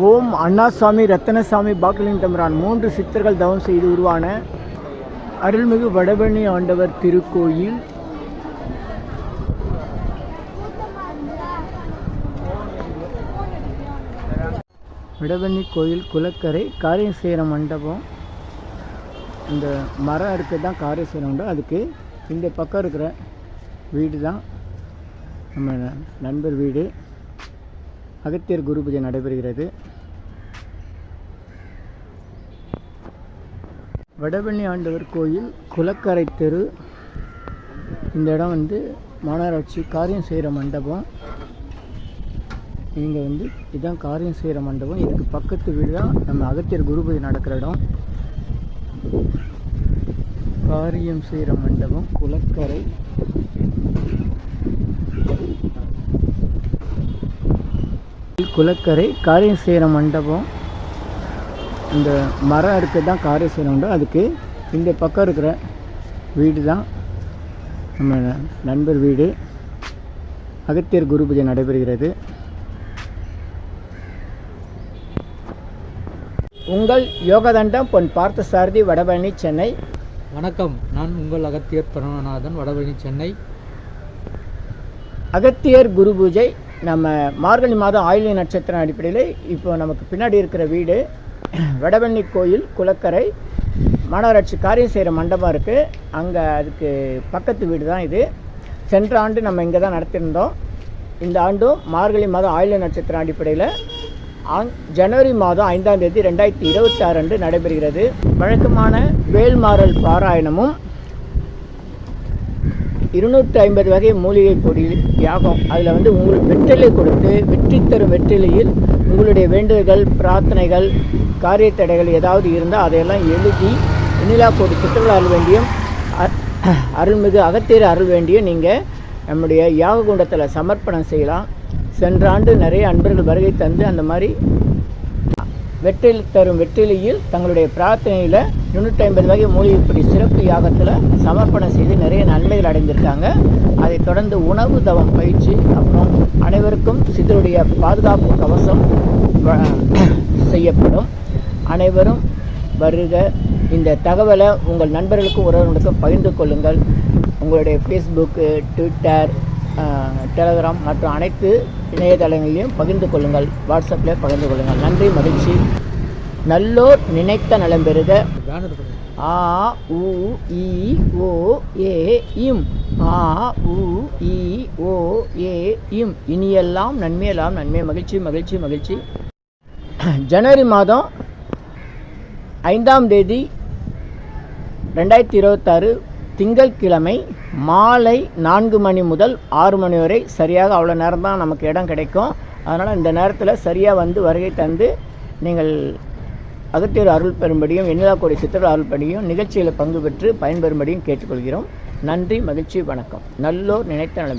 ஓம் அண்ணாசாமி ரத்தனசாமி பாக்கலின் தம்பரான் மூன்று சித்தர்கள் தவம் செய்து உருவான அருள்மிகு வடபழனி ஆண்டவர் திருக்கோயில். விடவண்ணி கோயில் குளக்கரை காரியசேர மண்டபம். இந்த மரம் இருக்கிறது தான் காரியசேர மண்டபம். அதுக்கு இந்த பக்கம் இருக்கிற வீடு தான் நம்ம நண்பர் வீடு. அகத்தியர் குரு பூஜை நடைபெறுகிறது. வடபழனி ஆண்டவர் கோயில் குளக்கரை தெரு. இந்த இடம் வந்து மாநகராட்சி காரியம் செய்கிற மண்டபம். இங்கே வந்து இதுதான் காரியம் செய்கிற மண்டபம். இதுக்கு பக்கத்து வீடு தான் நம்ம அகத்தியர் குரு பூஜை நடக்கிற இடம். காரியம் செய்கிற மண்டபம் குளக்கரை. குளக்கரை காரியம் செய்கிற மண்டபம். இந்த மரம் இருக்கிறது தான் காரியம் செய்கிற மண்டபம். அதுக்கு இந்த பக்கம் இருக்கிற வீடு தான் நம்ம நண்பர் வீடு. அகத்தியர் குரு பூஜை நடைபெறுகிறது. உங்கள் யோகதண்டம் பொன் பார்த்த சாரதி வடபழனி சென்னை. வணக்கம். நான் உங்கள் அகத்தியர் பிரணவநாதன் வடபழனி சென்னை. அகத்தியர் குரு பூஜை நம்ம மார்கழி மாதம் ஆயிலிய நட்சத்திரம் அடிப்படையில் இப்போ நமக்கு பின்னாடி இருக்கிற வீடு வடவண்ணி கோயில் குளக்கரை மாநகராட்சி காரியம் செய்கிற மண்டபம் இருக்குது அங்கே அதுக்கு பக்கத்து வீடு தான் இது. சென்ற ஆண்டு நம்ம இங்கே தான் நடத்தியிருந்தோம் இந்த ஆண்டும் மார்கழி மாதம் ஆயிலிய நட்சத்திரம் அடிப்படையில் ஆங் ஜனவரி மாதம் ஐந்தாம் தேதி ரெண்டாயிரத்தி இருபத்தி ஆறு அன்று நடைபெறுகிறது. வழக்கமான வேல்மாறல் பாராயணமும் இருநூற்றி ஐம்பது வகை மூலிகை கொடி யாகம் அதில் வந்து உங்களுக்கு வெற்றிலை கொடுத்து வெற்றி தரும் வெற்றிலையில் உங்களுடைய வேண்டுதல்கள் பிரார்த்தனைகள் காரிய தடைகள் ஏதாவது இருந்தால் அதையெல்லாம் எழுதி வெண்ணிலா கோடி சுற்றுலா அருள் வேண்டியும் அ- அருள்மிகு அகத்தீர அருள் வேண்டியும் நீங்கள் நம்முடைய யாக குண்டத்தில் சமர்ப்பணம் செய்யலாம். சென்ற ஆண்டு நிறைய அன்பர்கள் வருகை தந்து அந்த மாதிரி வெற்றில் தரும் வெற்றிலையில் தங்களுடைய பிரார்த்தனையில் முந்நூற்றி ஐம்பது வகை மூலிகைப்படி சிறப்பு யாகத்தில் சமர்ப்பணம் செய்து நிறைய நன்மைகள் அடைந்திருக்காங்க. அதைத் தொடர்ந்து உணவு தவம் பயிற்சி அப்புறம் அனைவருக்கும் சித்தருடைய பாதுகாப்பு கவசம் செய்யப்படும். அனைவரும் வருக. இந்த தகவலை உங்கள் நண்பர்களுக்கும் உறவினர்களுக்கும் பகிர்ந்து கொள்ளுங்கள். உங்களுடைய ஃபேஸ்புக்கு ட்விட்டர் டெலகிராம் மற்றும் அனைத்து இணையதளங்களிலும் பகிர்ந்து கொள்ளுங்கள். வாட்ஸ்அப்பில் பகிர்ந்து கொள்ளுங்கள். நன்றி மகிழ்ச்சி. நல்லோர் நினைத்த நலம் பெறுக. ஆ உ இ ஓ ஏ இம். ஆ உ இ ஓ ஏ இம். இனியெல்லாம் நன்மையெல்லாம் நன்மை. மகிழ்ச்சி மகிழ்ச்சி மகிழ்ச்சி. ஜனவரி மாதம் ஐந்தாம் தேதி ரெண்டாயிரத்தி இருபத்தாறு திங்கட்கிழமை மாலை நான்கு மணி முதல் ஆறு மணி வரை சரியாக அவ்வளோ நேரம் தான் நமக்கு இடம் கிடைக்கும். அதனால் இந்த நேரத்தில் சரியாக வந்து வருகை தந்து நீங்கள் அகத்தியர் அருள் பெறும்படியும் வெண்ணிலாக்கோடி சித்தர் அருள் பணியும் நிகழ்ச்சியில் பங்கு பெற்று பயன்பெறும்படியும் கேட்டுக்கொள்கிறோம். நன்றி மகிழ்ச்சி வணக்கம். நல்லோர் நினைத்த நலம்